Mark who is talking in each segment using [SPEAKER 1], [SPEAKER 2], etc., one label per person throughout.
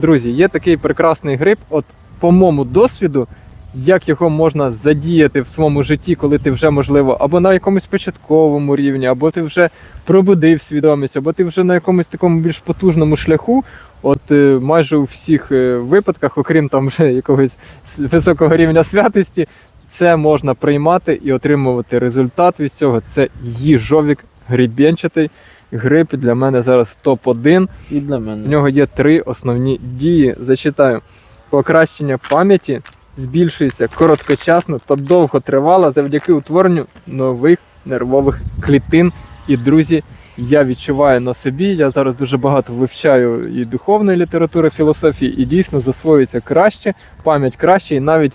[SPEAKER 1] Друзі, є такий прекрасний гриб. От по моєму досвіду, як його можна задіяти в своєму житті, коли ти вже можливо або на якомусь початковому рівні, або ти вже пробудив свідомість, або ти вже на якомусь такому більш потужному шляху. От е, майже у всіх е, випадках, окрім там вже якогось високого рівня святості, це можна приймати і отримувати результат від цього. Це їжовік грибенчатий. Гриб для мене зараз топ-1.
[SPEAKER 2] І для
[SPEAKER 1] В нього є три основні дії. Зачитаю: покращення пам'яті збільшується короткочасно та довготривало завдяки утворенню нових нервових клітин. І друзі, я відчуваю на собі. Я зараз дуже багато вивчаю і духовної літератури, філософії, і дійсно засвоюється краще, пам'ять краще, і навіть.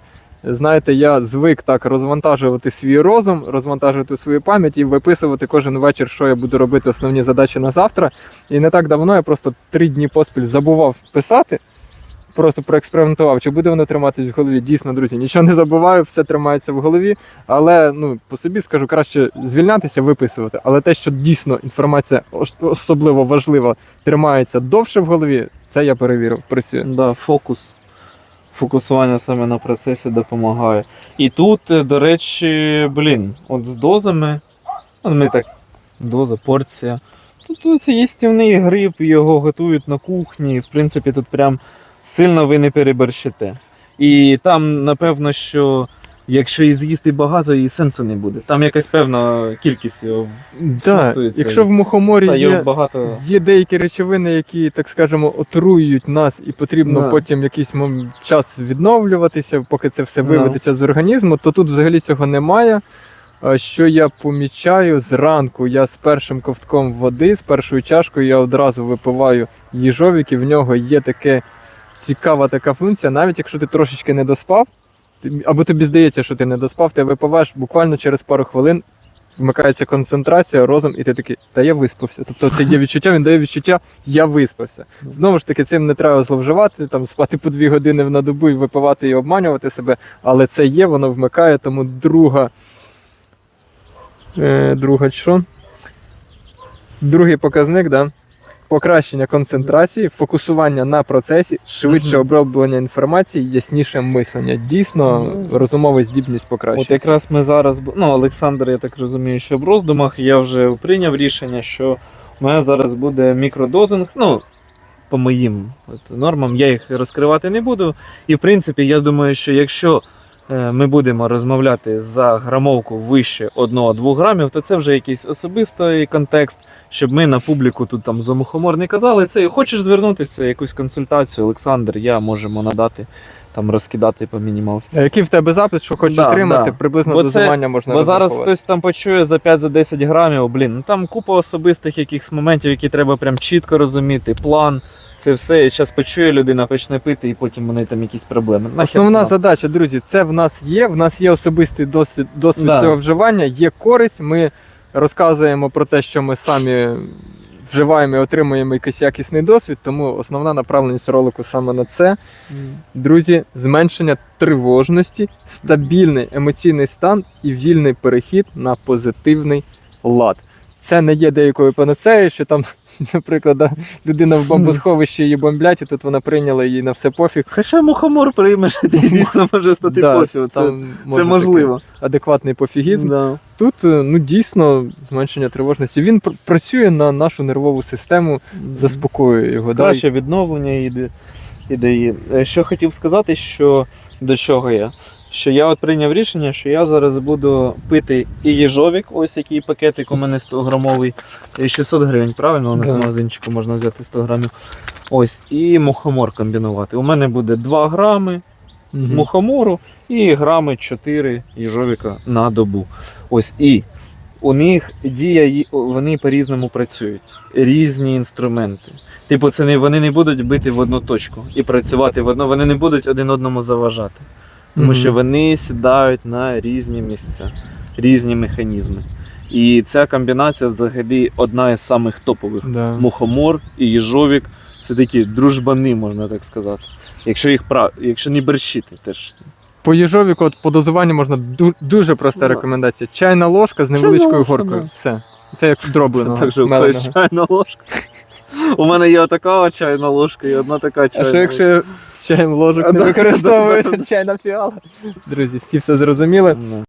[SPEAKER 1] Знаєте, я звик так розвантажувати свій розум, розвантажувати свою пам'ять і виписувати кожен вечір, що я буду робити основні задачі на завтра. І не так давно я просто три дні поспіль забував писати, просто проекспериментував, чи буде воно триматись в голові. Дійсно, друзі, нічого не забуваю, все тримається в голові. Але ну, по собі скажу, краще звільнятися, виписувати. Але те, що дійсно інформація особливо важлива, тримається довше в голові, це я перевірив. Працює.
[SPEAKER 2] Да, фокус. Фокусування саме на процесі допомагає. І тут, е, до речі, блін, от з дозами, ми так, доза, порція. Тут це їстівний гриб, його готують на кухні. В принципі, тут прям сильно ви не переборщите. І там, напевно, що якщо і з'їсти багато, і сенсу не буде. Там якась певна кількість його.
[SPEAKER 1] Да, якщо в мухоморі
[SPEAKER 2] Та
[SPEAKER 1] є,
[SPEAKER 2] багато.
[SPEAKER 1] Є деякі речовини, які, так скажемо, отруюють нас, і потрібно
[SPEAKER 2] Да.
[SPEAKER 1] потім якийсь час відновлюватися, поки це все
[SPEAKER 2] Да.
[SPEAKER 1] виведеться з організму, то тут взагалі цього немає. Що я помічаю зранку, я з першим ковтком води, з першою чашкою я одразу випиваю їжовик, і в нього є таке цікава така функція, навіть якщо ти трошечки не доспав, або тобі здається, що ти не доспав, ти випиваєш буквально через пару хвилин, вмикається концентрація, розум, і ти такий, та я виспався. Тобто це є відчуття, він дає відчуття, я виспався. Знову ж таки, цим не треба зловживати, там спати по дві години на добу і випивати і обманювати себе, але це є, воно вмикає, тому друга. Е, друга що? Другий показник, да? Покращення концентрації, фокусування на процесі, швидше оброблення інформації, ясніше мислення. Дійсно, розумова здібність
[SPEAKER 2] От якраз ми зараз, ну, Олександр, я так розумію, що в роздумах я вже прийняв рішення, що в мене зараз буде мікродозинг. Ну, по моїм от, нормам, я їх розкривати не буду. І в принципі, я думаю, що якщо ми будемо розмовляти за грамовку вище 1-2 грамів, то це вже якийсь особистий контекст, щоб ми на публіку тут там за мухомор не казали. Це хочеш звернутися, якусь консультацію, Олександр, я можемо надати, там розкидати по мінімалці.
[SPEAKER 1] А який в тебе запит, що хочеш
[SPEAKER 2] Да,
[SPEAKER 1] отримати,
[SPEAKER 2] да.
[SPEAKER 1] приблизно
[SPEAKER 2] Бо це-
[SPEAKER 1] дозування можна
[SPEAKER 2] Бо зараз
[SPEAKER 1] розрахувати.
[SPEAKER 2] хтось там почує за 5-10 грамів, блін, ну там купа особистих якихось моментів, які треба прям чітко розуміти, план, це все. І зараз почує людина, почне пити, і потім вони там якісь проблеми. Нахер це
[SPEAKER 1] Основна
[SPEAKER 2] надо?
[SPEAKER 1] задача, друзі, це в нас є. В нас є особистий досвід, досвід
[SPEAKER 2] Да.
[SPEAKER 1] цього вживання, є користь. Ми розказуємо про те, що ми самі вживаємо і отримуємо якийсь якісний досвід. Тому основна направленість ролику саме на це. Друзі, зменшення тривожності, стабільний емоційний стан і вільний перехід на позитивний лад. Це не є деякою панацеєю, що там, наприклад, да, людина в бомбосховищі її бомблять, і тут вона прийняла їй на все пофіг.
[SPEAKER 2] Хоча мухомор приймеш, і дійсно може стати
[SPEAKER 1] Да,
[SPEAKER 2] пофігу. Це, це можливо.
[SPEAKER 1] адекватний пофігізм.
[SPEAKER 2] Да.
[SPEAKER 1] Тут е, ну дійсно зменшення тривожності. Він пр- працює на нашу нервову систему, заспокоює його. да,
[SPEAKER 2] Краще відновлення іде, ідеї. Е, Що хотів сказати, що до чого я? Що я от прийняв рішення, що я зараз буду пити і їжовік, ось який пакетик у мене 100 грамовий, і 600 гривень, правильно? У нас в магазинчику можна взяти 100 грамів. Ось, і мухомор комбінувати. У мене буде 2 грами
[SPEAKER 1] Мгм.
[SPEAKER 2] мухомору і грами 4 їжовіка на добу. Ось і у них дія, вони по-різному працюють. Різні інструменти. Типу, це не вони не будуть бити в одну точку і працювати в одну, вони не будуть один одному заважати. Тому що вони сідають на різні місця, різні механізми. І ця комбінація взагалі одна із самих топових.
[SPEAKER 1] Да.
[SPEAKER 2] Мухомор і їжовік це такі дружбани, можна так сказати. Якщо їх прав... якщо не борщити теж.
[SPEAKER 1] По їжовіку, от по дозуванню можна ду- дуже проста
[SPEAKER 2] Да.
[SPEAKER 1] рекомендація. Чайна ложка з невеличкою
[SPEAKER 2] ложка,
[SPEAKER 1] горкою.
[SPEAKER 2] да.
[SPEAKER 1] Все. Це як дробленого.
[SPEAKER 2] так же
[SPEAKER 1] меленого.
[SPEAKER 2] чайна ложка. У мене є отака чайна ложка і одна така
[SPEAKER 1] А
[SPEAKER 2] чайна.
[SPEAKER 1] що якщо з чаєм ложок не використовується чайна фіала? Друзі, всі все зрозуміли.
[SPEAKER 2] Ну.